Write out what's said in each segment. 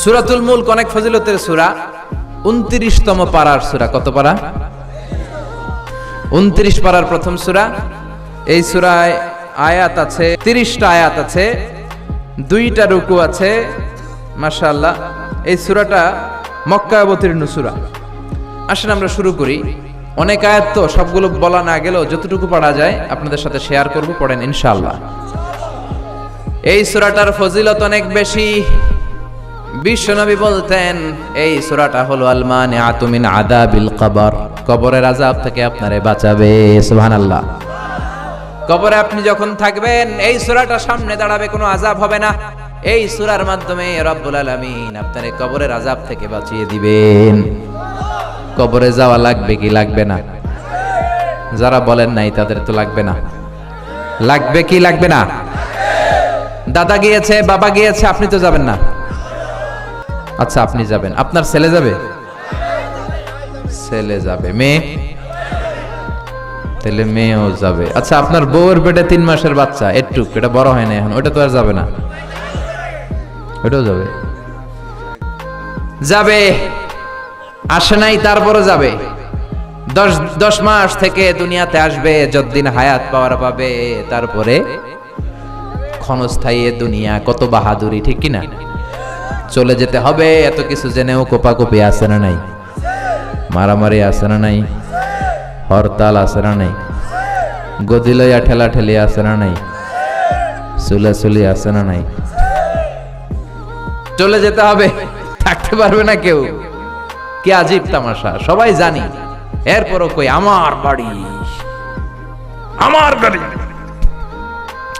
সুরাতুল মুলক অনেক ফজিলতের সুরা। উনত্রিশতম পাড়ার সুরা। কত পারা? উনত্রিশ পাড়ার প্রথম সুরা। এই সুরায় আয়াত আছে, তিরিশটা আয়াত আছে, দুইটা রুকু আছে, মাশাআল্লাহ। এই সুরাটা মক্কা অবতীর্ণ সুরা। আসেন আমরা শুরু করি। অনেক আয়াত তো, সবগুলো বলা না গেলেও যতটুকু পড়া যায় আপনাদের সাথে শেয়ার করব, পড়েন ইনশাল্লাহ এই সুরাটার ফজিলত অনেক বেশি। বিশ্বনবী বলতেন, এই সুরাটা হলো আলমান আতুমিন আদাবিল কবর। কবরের আজাব থেকে আপনারে বাঁচাবে, সুবহানাল্লাহ। কবরে আপনি যখন থাকবেন, এই সুরাটা সামনে দাঁড়াবে, কোনো আজাব হবে না। এই সুরার মাধ্যমে রব্বুল আলামিন আপনার কবরের আজাব থেকে বাঁচিয়ে দিবেন। কবরে যাওয়া লাগবে কি লাগবে না? যারা বলেন নাই, তাদের তো লাগবে না। লাগবে কি লাগবে না? দাদা গিয়েছে, বাবা গিয়েছে, আপনি তো যাবেন না। আচ্ছা আপনি যাবেন। আপনার ছেলে যাবে? ছেলে যাবে। মেয়ে? তাহলে মেয়েও যাবে। আচ্ছা আপনার বউয়ের পেটে তিন মাসের বাচ্চা একটু এটা বড় হয় না এখন, ওটা তো আর যাবে না। ওটাও যাবে। যাবে। আসে নাই তারপরে যাবে। দশ দশ মাস থেকে দুনিয়াতে আসবে, যতদিন হায়াত পাওয়ার পাবে, তারপরে ক্ষণস্থায়ী দুনিয়া, কত বাহাদুরি, ঠিক কিনা? চলে যেতে হবে, এত কিছু জেনেও কোপাকুপি আছে না নাই? মারামারি আছে না নাই? হরতাল আছে না নাই? গদি লইয়া ঠেলা ঠেলি আছে না নাই? চুলাচুলি আছে না নাই? চলে যেতে হবে, থাকতে পারবে না কেউ। কে আজীব তামাশা, সবাই জানি। এরপরও কই, আমার বাড়ি। আমার বাড়ি।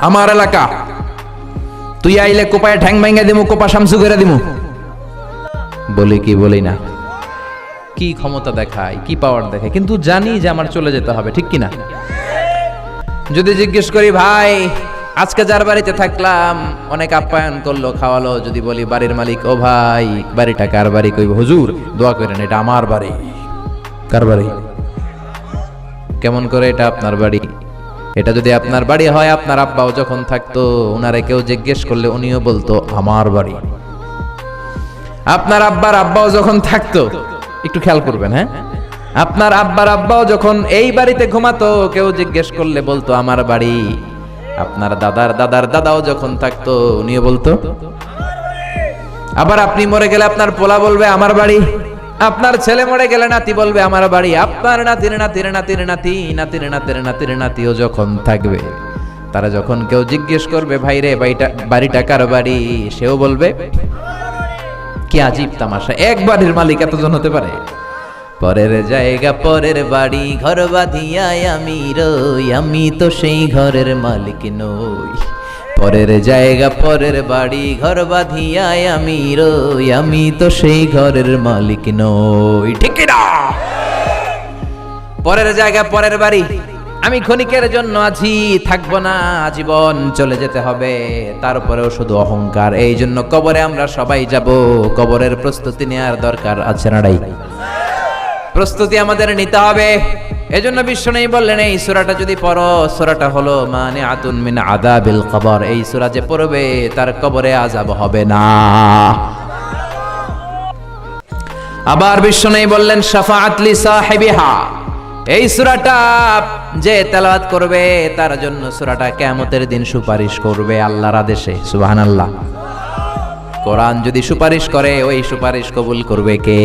আমার এলাকা। তুই আইলে কোপায় ঠ্যাং ভেঙে দিমু, কোপা শামসু করে দিমু। বলি কি, বলি না। কি ক্ষমতা দেখায়, কি পাওয়ার দেখায়, কিন্তু জানি যে আমার চলে যেতে হবে, ঠিক কি না যদি জিজ্ঞেস করি, ভাই, আজকে যার বাড়িতে থাকলাম? অনেক আপ্যায়ন করল, খাওয়ালো, যদি বলি, বাড়ির মালিক, ও ভাই, বাড়িটা কার বাড়ি কইব? হুজুর, দোয়া করেন, এটা আমার বাড়ি। কার বাড়ি? কেমন করে এটা আপনার বাড়ি? এটা যদি আপনার বাড়ি হয়, আপনার আব্বাও যখন থাকতো ওনারে কেউ জিজ্ঞেস করলে উনিও বলতো, আমার বাড়ি। আপনার আব্বার আব্বাও যখন থাকতো, একটু খেয়াল করবেন হ্যাঁ? আপনার আব্বার আব্বাও যখন এই বাড়িতে ঘুমাতো, কেউ জিজ্ঞেস করলে বলতো, আমার বাড়ি। আপনার দাদার দাদার দাদাও যখন থাকতো, উনিও বলতো আবার আপনি মরে গেলে আপনার পোলা বলবে, আমার বাড়ি। আপনার ছেলে মরে গেলে নাতি বলবে, আমার বাড়ি, আপনার নাতির নাতির নাতির নাতি নাতির নাতির নাতির নাতিও যখন থাকবে, তারা যখন কেউ জিজ্ঞেস করবে, ভাই রে, বাড়িটা বাড়িটা কার বাড়ি? সেও বলবে, কি আজীব তামাশা, এক বাড়ির মালিক এতজন হতে পারে? পরের জায়গা, পরের বাড়ি, ঘর বাঁধিয়ায় আমি রই, আমি তো সেই ঘরের মালিক নই। পরের জায়গা, পরের বাড়ি, ঘর বাঁধিয়ায় আমি রই, আমি তো সেই ঘরের মালিক নই। ঠিক না পরের জায়গা, পরের বাড়ি, আমি ক্ষণিকের জন্য আছি, থাকব না, আজীবন চলে যেতে হবে। তারপরেও শুধু অহংকার, এই জন্য কবরে আমরা সবাই যাব। কবরের প্রস্তুতি নেওয়ার দরকার আছে না নাই? প্রস্তুতি আমাদের নিতে হবে। এজন্য বিশ্ব নেই বললেন, এই সুরাটা যদি পড়ো, সুরাটা হলো মানে আতুন মিন আদাবিল কবর। এই সুরা যে পড়বে, তার কবরে আজাব হবে না। আবার বিশ্ব নেই বললেন শাফাআতলি সাহেবিহা। এই সুরাটা যে তেলাওয়াত করবে, তার জন্য সুরাটা কেয়ামতের দিন সুপারিশ করবে আল্লাহর আদেশে, সুবহানাল্লাহ। কোরআন যদি সুপারিশ করে, ওই সুপারিশ কবুল করবে কে?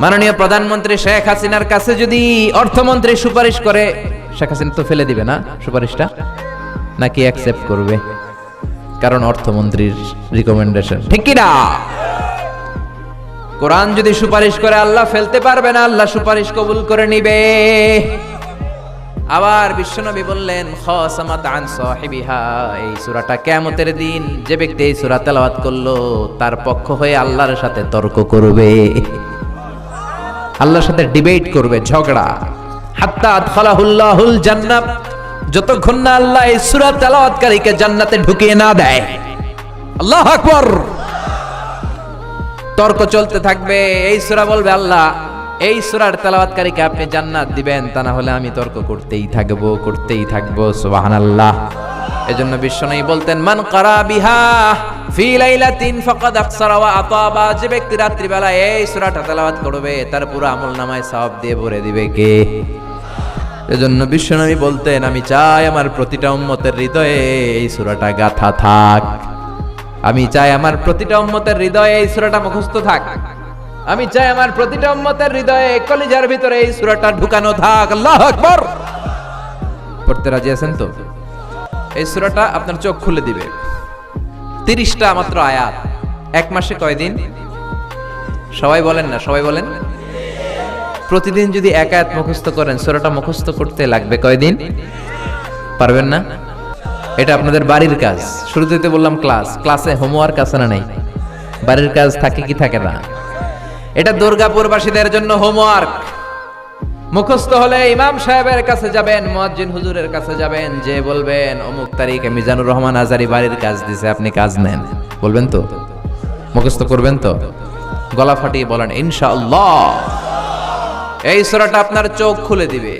মাননীয় প্রধানমন্ত্রী শেখ হাসিনার কাছে যদি অর্থমন্ত্রী সুপারিশ করে, শেখ হাসিনা তো ফেলে দিবে না সুপারিশটা? নাকি অ্যাকসেপ্ট করবে? কারণ অর্থমন্ত্রীর রিকমেন্ডেশন ঠিক কি না কোরআন যদি সুপারিশ করে, আল্লাহ ফেলতে পারবে না, আল্লাহ সুপারিশ কবুল করে নিবে। আবার বিশ্বনবী বললেন, খসামাত আন সাহিবিহা এই সূরাটা কিয়ামতের দিন যে ব্যক্তি এই সূরা তেলাওয়াত করল, তার পক্ষ হয়ে আল্লাহর সাথে তর্ক করবে। আল্লাহর সাথে ডিবেট করবে, ঝগড়া। হাত্তা আদখালাহুল্লাহুল জান্নাত। যতক্ষণ না আল্লাহ এই সূরা তেলাওয়াতকারীকে জান্নাতে ঢুকিয়ে না দেয়। আল্লাহু আকবার। তর্ক চলতে থাকবে, এই সূরা বলবে, আল্লাহ, এই সূরার তেলাওয়াতকারীকে আপনি জান্নাত দিবেন, তা না হলে আমি তর্ক করতেই থাকব করতেই থাকব, সুবহানাল্লাহ। এজন্য বিশ্বনবী বলতেন, মান কারা বিহা ফি লাইলাতিন ফাকাদ আকসারা ওয়া আতাবা। যে ব্যক্তি রাত্রিবেলা এই সূরাটা তেলাওয়াত করবে, তার পুরো আমল নামায় সওয়াব দিয়ে ভরে দিবে কে? এজন্য বিশ্বনবী বলতেন, আমি চাই আমার প্রতিটা উম্মতের হৃদয়ে এই সূরাটা গাথা থাক। আমি চাই আমার প্রতিটা উম্মতের হৃদয়ে এই সূরাটা মুখস্থ থাক। আমি চাই আমার প্রতিটা উম্মতের হৃদয়ে কলিজার ভিতরে এই সূরাটা ঢুকানো থাক। আল্লাহু আকবার! পড়তে রাজি আছেন তো? এই সূরাটা আপনার চোখ খুলে দিবে। তিরিশটা মাত্র আয়াত। এক মাসে কয়দিন সবাই বলেন না, সবাই বলেন। প্রতিদিন যদি এক আয়াত মুখস্থ করেন, সোরাটা মুখস্থ করতে লাগবে কয়দিন পারবেন না? এটা আপনাদের বাড়ির কাজ। শুরুতে বললাম ক্লাস। ক্লাসে হোমওয়ার্ক আছে না নাই? বাড়ির কাজ থাকে কি থাকে না? এটা দুর্গাপুরবাসীদের জন্য হোমওয়ার্ক। মুখস্থ হলে ইমাম সাহেবের কাছে যাবেন, মুয়াজ্জিন হুজুরের কাছে যাবেন, যে বলবেন, অমুক তারিখে মিজানুর রহমান আজারি বাড়ির কাজ দিছে, আপনি কাজ নেন। বলবেন তো? মুখস্থ করবেন তো? গলা ফাটিয়ে বলেন, ইনশাআল্লাহ। এই সূরাটা আপনার চোখ খুলে দিবে।